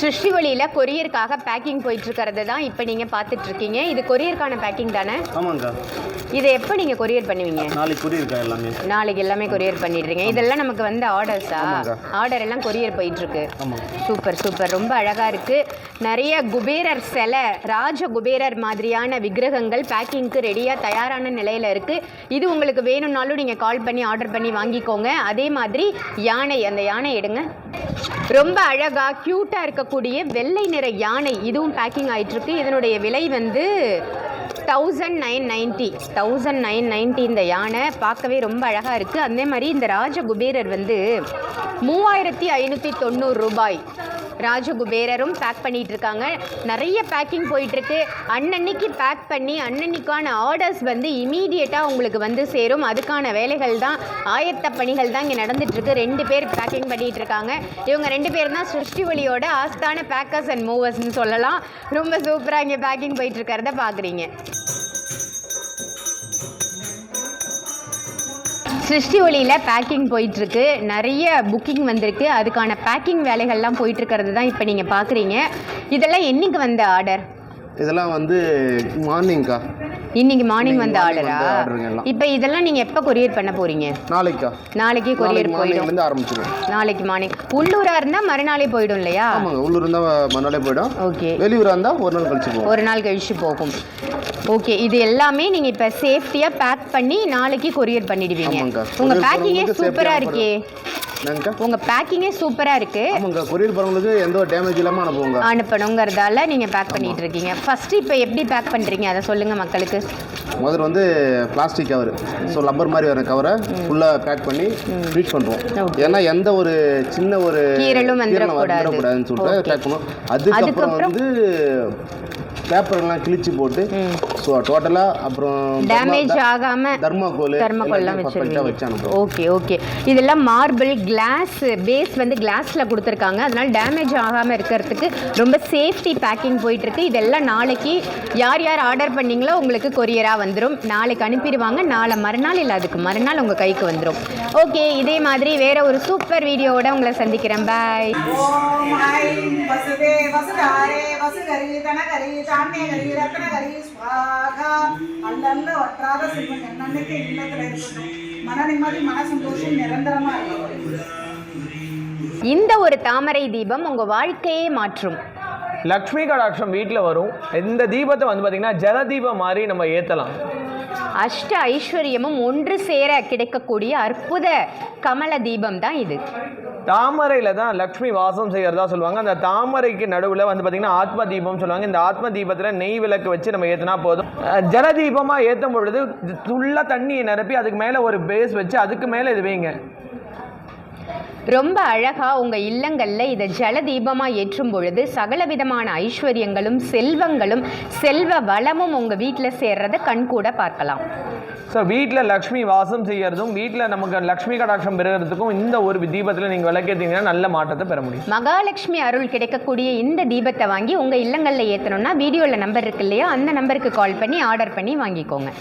சிருஷ்டி வழியில் கொரியருக்காக பேக்கிங் போயிட்டு இருக்கிறது தான் இப்போ நீங்கள் பார்த்துட்டு இருக்கீங்க இது கொரியருக்கான பேக்கிங் தானே? ஆமாங்க்கா இதை எப்போ நீங்கள் கொரியர் பண்ணுவீங்க? நாளைக்கு புரியிருக்கா எல்லாமே? நாளைக்கு எல்லாமே கொரியர் பண்ணிடுறீங்க. இதெல்லாம் நமக்கு வந்து ஆர்டர்ஸா. ஆர்டர் எல்லாம் கொரியர் போயிட்டு இருக்கு ஆமாம் சூப்பர் சூப்பர். ரொம்ப அழகா இருக்கு. நிறைய குபேரர் சிலை ராஜ குபேரர் மாதிரியான விக்கிரகங்கள் பேக்கிங்க்கு ரெடியாக தயாரான நிலையில இருக்கு. இது உங்களுக்கு வேணும்னாலும் நீங்க கால் பண்ணி ஆர்டர் பண்ணி வாங்கிக்கோங்க. அதே மாதிரி யானை அந்த யானை எடுங்க. ரொம்ப அழகாக க்யூட்டாக இருக்கக்கூடிய வெள்ளை நிற யானை இதுவும் பேக்கிங் ஆகிட்டுருக்கு இதனுடைய விலை வந்து thousand nine ninety thousand nine ninety இந்த யானை. பார்க்கவே ரொம்ப அழகாக இருக்குது அதே மாதிரி இந்த ராஜ குபேரர் வந்து மூவாயிரத்தி ஐநூற்றி தொண்ணூறு ரூபாய். ராஜகுபேரரும் பேக் பண்ணிட்டு இருக்காங்க நிறைய பேக்கிங் போயிட்டுருக்கு. அன்னன்னைக்கு பேக் பண்ணி அன்னன்னைக்கான ஆர்டர்ஸ் வந்து இமீடியட்டாக உங்களுக்கு வந்து சேரும். அதுக்கான வேலைகள் தான் ஆயத்த பணிகள் தான் இங்கே நடந்துட்டுருக்கு. ரெண்டு பேர் பேக்கிங் பண்ணிட்டு இருக்காங்க இவங்க ரெண்டு பேர் தான் சிருஷ்டி ஒளியோட ஆஸ்தான பேக்கர்ஸ் அண்ட் மூவர்ஸ்னு சொல்லலாம். ரொம்ப சூப்பராக இங்கே பேக்கிங் போயிட்டு இருக்கிறத பார்க்குறீங்க சிருஷ்டி ஒளியில் பேக்கிங் போயிட்டுருக்கு. நிறைய புக்கிங் வந்திருக்கு. அதுக்கான பேக்கிங் வேலைகள்லாம் போயிட்டுருக்கிறது தான் இப்போ நீங்கள் பார்க்குறீங்க இதெல்லாம் என்னைக்கு வந்த ஆர்டர் இதெல்லாம் வந்து மார்னிங்க்கா இன்னைக்கு மார்னிங் வந்த ஆர்டரா வந்த. இப்போ இதெல்லாம் நீங்கள் எப்போ கொரியர் பண்ண போகிறீங்க நாளைக்கா. நாளைக்கே கொரியர் போயிடும். மார்னிங்லேருந்து ஆரம்பிச்சிடும் நாளைக்கு மார்னிங் உள்ளூராக இருந்தால் மறுநாளே போயிடும் இல்லையா? ஆமாங்க உள்ளூர் இருந்தால் மறுநாளே போயிடும். ஓகே வெளியூராக இருந்தால் ஒரு நாள் கழிச்சு போகும். ஒரு நாள் கழிச்சு போகும். ஓகே இது எல்லாமே நீங்கள் இப்போ சேஃப்டியாக பேக் பண்ணி நாளைக்கு கொரியர் பண்ணிடுவீங்க. உங்கள் பேக்கிங்கே சூப்பராக இருக்கே. உங்கள் பேக்கிங்கே சூப்பராக இருக்குது ஆமாங்க கொரியர் போகிறவங்களுக்கு எந்த ஒரு டேமேஜ் இல்லாமல் அனுப்புவோங்க. அனுப்பணுங்கிறதால நீங்கள் பேக் பண்ணிட்டு இருக்கீங்க. ஃபர்ஸ்ட் இப்போ எப்படி பேக் பண்ணுறீங்க அதை சொல்லுங்கள் மக்களுக்கு. முதல்ல வந்து பிளாஸ்டிக் கவர் ஸோ லப்பர் மாதிரி வர கவரை ஃபுல்லாக பேக் பண்ணி ஃப்ரீட் பண்ணுறோம் ஏன்னா எந்த ஒரு சின்ன ஒரு வந்துடக்கூடாது. வந்துடக்கூடாதுன்னு சொல்லிட்டு பேக் பண்ணுவோம். அதுக்கப்புறம்? வந்து பேப்பர்லாம் கிழிச்சு போட்டு ஸோ டோட்டலாக அப்புறம் டேமேஜ் ஆகாம தர்மாக்கோல் தெர்மக்கோல்லாம் பர்ஃபெக்டாக வச்சு அனுப்புவோம் ஓகே ஓகே இதெல்லாம் மார்பிள் கிளாஸ் பேஸ் வந்து கிளாஸில் கொடுத்துருக்காங்க. அதனால டேமேஜ் ஆகாமல் இருக்கிறதுக்கு ரொம்ப சேஃப்டி பேக்கிங் போயிட்டுருக்கு. இதெல்லாம் நாளைக்கு யார் யார் ஆர்டர் பண்ணீங்களோ உங்களுக்கு கொரியராக வந்துடும் நாளைக்கு அனுப்பிடுவாங்க. நாளை மறுநாள் இல்லை அதுக்கு மறுநாள் உங்கள் கைக்கு வந்துடும் ஓகே இதே மாதிரி வேற ஒரு சூப்பர் வீடியோவோட உங்களை சந்திக்கிறேன். பாய் ஓம் ஐம் வசுதே வசுதாரே வசுகரி தனகரி. சாமியகரி ரத்னகரி ஸ்வாகா அல்லல்ல ஒற்றாத செல்வம் என்னன்னைக்கு இல்லத்துல இருக்கட்டும். மன நிம்மதி மன சந்தோஷம் நிரந்தரமா இருக்கும் இந்த ஒரு தாமரை தீபம் உங்க வாழ்க்கையே மாற்றும். லக்ஷ்மி கடாட்சம் வீட்டில் வரும். இந்த தீபத்தை வந்து பார்த்திங்கன்னா ஜல தீபம் மாதிரி நம்ம ஏற்றலாம் அஷ்ட ஐஸ்வர்யமும் ஒன்று சேர கிடைக்கக்கூடிய அற்புத கமல தீபம் தான் இது. தாமரையில் தான் லக்ஷ்மி வாசம் செய்கிறதா சொல்லுவாங்க. அந்த தாமரைக்கு நடுவில் வந்து பார்த்திங்கன்னா ஆத்ம தீபம் சொல்லுவாங்க. இந்த ஆத்ம தீபத்தில் நெய் விளக்கு வச்சு நம்ம ஏற்றினா போதும். அஹ் ஜல தீபமாக ஏற்றும் பொழுது துள்ள தண்ணியை நிரப்பி அதுக்கு மேலே ஒரு பேஸ் வச்சு அதுக்கு மேலே இது வைங்க. ரொம்ப அழகா உங்க இல்லங்கள்ல இதை ஜல தீபமா ஏற்றும் பொழுது சகல விதமான ஐஸ்வர்யங்களும் செல்வங்களும் செல்வ வளமும் உங்க வீட்டில் சேர்றத கண்கூட பார்க்கலாம். ஸோ வீட்டில் லக்ஷ்மி வாசம் செய்யறதும் வீட்டில் நமக்கு லக்ஷ்மி கடாட்சம் பெறுகிறதுக்கும் இந்த ஒரு தீபத்தில் நீங்கள் விளக்கேற்றிங்கன்னா நல்ல மாற்றத்தை பெற முடியும். மகாலட்சுமி அருள் கிடைக்கக்கூடிய இந்த தீபத்தை வாங்கி உங்க இல்லங்கள்ல ஏற்றணும்னா வீடியோல நம்பர் இருக்கு இல்லையா? அந்த நம்பருக்கு கால் பண்ணி ஆர்டர் பண்ணி வாங்கிக்கோங்க.